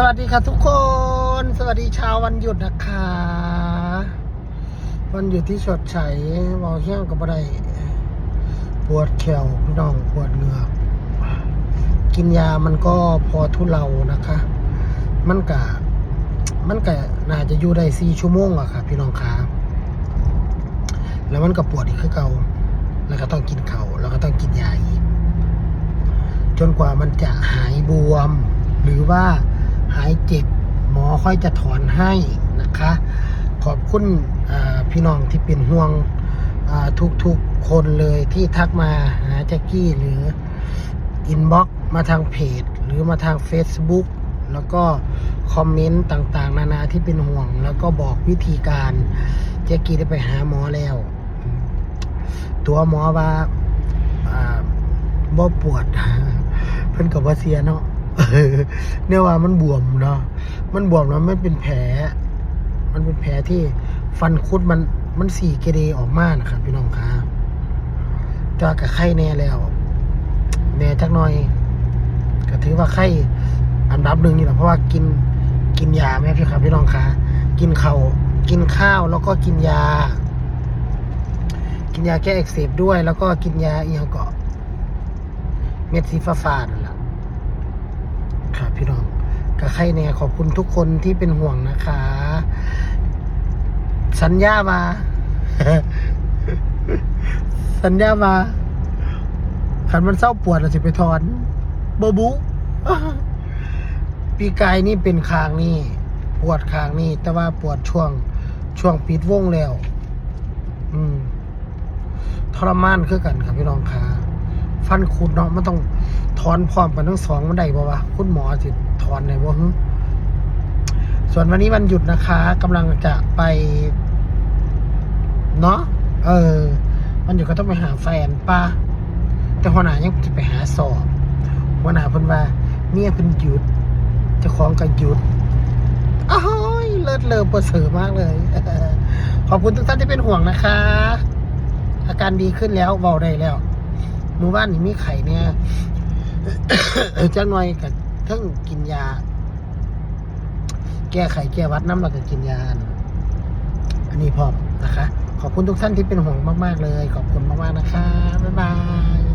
สวัสดีค่ะทุกคน สวัสดีเช้าวันหยุดนะคะ วันหยุดที่ชดใช้เมาเที่ยงกับอะไรปวดแขวพี่น้องปวดเหงือก กินยามันก็พอทุเลานะคะ มันกะมันกะน่าจะอยู่ได้สี่ชั่วโมงอะค่ะ พี่น้องคะแล้วมันก็ปวดอีกคือเก่าแล้วก็ต้องกินเขาวแล้วก็ต้องกินยาอีก จนกว่ามันจะหายบวม หรือว่าายเจ็บหมอค่อยจะถอนให้นะคะ ขอบคุณพี่น้องที่เป็นห่วงทุกๆคนเลยที่ทักมาหาแจ็กกี้หรืออินบ็อกมาทางเพจ หรือมาทาง Facebook แล้วก็คอมเมนต์ต่างๆ นานาที่เป็นห่วง แล้วก็บอกวิธีการแจ็กกี้ได้ไปหาหมอแล้ว ตัวหมอว่าอ่าบ่ปวด เพิ่นกับว่าเสียเนาะ เนี่ยว่ามันบวมเนาะมันบวมแล้วมันเป็นแผล มันเป็นแผลที่ฟันคุดมันมันสี่เกเรออกมานะครับพี่น้องครับจอกับไข้แน่แล้วแน่จักหน่อย ก็ถือว่าไข้อันดับหนึ่งนี่แหละเพราะว่ากินกินยาไหมพี่ครับพี่น้องคะกินเขาวกินข้าวแล้วก็กินยา กินยาแก้อักเสบด้วย แล้วก็กินยาเอียงเกาะเม็ดสีฟ้าๆนั่นแหละครับพี่น้อง กับใครเนี่ยขอบคุณทุกคนที่เป็นห่วงนะคะ สัญญามา สัญญามาขันมันเศร้าปวดเราจะไปถอนบบุปีกายนี่เป็นคางนี่ ปวดคางนี่ แต่ว่าปวดช่วง ช่วงปิดวงแล้ว อืมทรมานคือกันครับพี่น้องค่ะฟันคุดเนาะมันต้องถอนพร้อมกันทั้งสองมันได้บ่วะ คุณหมอสิถ อนได้บ่ฮึส่วนวันนี้วันหยุดนะคะกำลังจะไป เนาะเออวันหยุดก็ต้องไปหาแฟนป้าแต่หัวหน้ายังจะไปหาสอบหัวหน้าเพิ่นว่าเมียเพิ่นหยุดเจ้าของก็หยุดอ้าวเลิศเลอประเสริฐมากเลย ขอบคุณทุกท่านที่เป็นห่วงนะคะ อาการดีขึ้นแล้วเบาได้แล้วหมู่บ้านนี่มีไข่เนี่ยจังหน่อยกับ ทั้งกินยา แก้ไขแก้วัดน้ำแล้วก็กินยา อันนี้พอนะคะ ขอบคุณทุกท่านที่เป็นห่วงมาก ๆ เลย ขอบคุณมาก ๆ นะคะ บ๊ายบาย